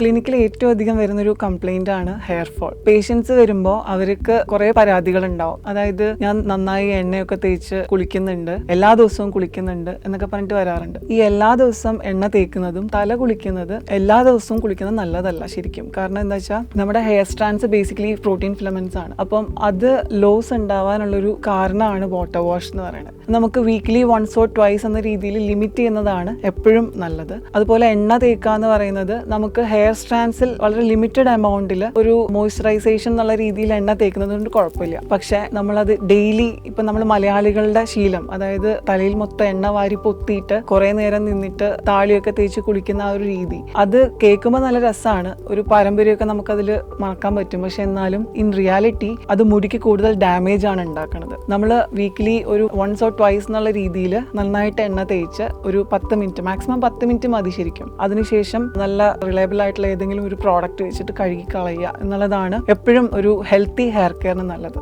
ക്ലിനിക്കിൽ ഏറ്റവും അധികം വരുന്നൊരു കംപ്ലൈന്റ് ആണ് ഹെയർ ഫോൾ പേഷ്യൻസ് വരുമ്പോൾ അവർക്ക് കുറെ പരാതികൾ ഉണ്ടാവും അതായത് ഞാൻ നന്നായി എണ്ണയൊക്കെ തേച്ച് കുളിക്കുന്നുണ്ട് എല്ലാ ദിവസവും കുളിക്കുന്നുണ്ട് എന്നൊക്കെ പറഞ്ഞിട്ട് വരാറുണ്ട്. ഈ എല്ലാ ദിവസവും എണ്ണ തേക്കുന്നതും തല കുളിക്കുന്നത് എല്ലാ ദിവസവും കുളിക്കുന്നത് നല്ലതല്ല ശരിക്കും. കാരണം എന്താ വെച്ചാൽ നമ്മുടെ hair strands basically protein filaments ആണ്. അപ്പം അത് ലോസ് ഉണ്ടാവാനുള്ളൊരു കാരണമാണ് വാട്ടർ വാഷ് എന്ന് പറയുന്നത്. നമുക്ക് വീക്ക്ലി വൺസ് ഓർ ട്വൈസ് എന്ന രീതിയിൽ ലിമിറ്റ് ചെയ്യുന്നതാണ് എപ്പോഴും നല്ലത്. അതുപോലെ എണ്ണ തേക്കുക എന്ന് പറയുന്നത് നമുക്ക് ഹെയർ സ്ട്രാൻഡ്സിൽ വളരെ ലിമിറ്റഡ് എമൗണ്ടിൽ ഒരു മോയ്സ്ചറൈസേഷൻ എന്നുള്ള രീതിയിൽ എണ്ണ തേക്കുന്നത് കൊണ്ട് കുഴപ്പമില്ല. പക്ഷേ നമ്മളത് ഡെയിലി ഇപ്പം നമ്മൾ മലയാളികളുടെ ശീലം അതായത് തലയിൽ മൊത്തം എണ്ണ വാരി പൊത്തിയിട്ട് കുറേ നേരം നിന്നിട്ട് താളിയൊക്കെ തേച്ച് കുളിക്കുന്ന ആ ഒരു രീതി അത് കേൾക്കുമ്പോൾ നല്ല രസമാണ് ഒരു പാരമ്പര്യമൊക്കെ നമുക്കതിൽ മറക്കാൻ പറ്റും. പക്ഷെ എന്നാലും ഇൻ റിയാലിറ്റി അത് മുടിക്ക് കൂടുതൽ ഡാമേജ് ആണ് ഉണ്ടാക്കുന്നത് നമ്മൾ വീക്ക്ലി ഒരു വൺസ് ഓർ ട്വൈസ് എന്നുള്ള രീതിയിൽ നന്നായിട്ട് എണ്ണ തേച്ച് ഒരു പത്ത് മിനിറ്റ് മാക്സിമം പത്ത് മിനിറ്റ് മതി ശരിക്കും. അതിനുശേഷം നല്ല റിലയബിൾ ആയിട്ടുള്ള ഏതെങ്കിലും ഒരു പ്രോഡക്റ്റ് വെച്ചിട്ട് കഴുകി കളയുക എന്നുള്ളതാണ് എപ്പോഴും ഒരു ഹെൽത്തി ഹെയർ കെയറിന് നല്ലത്.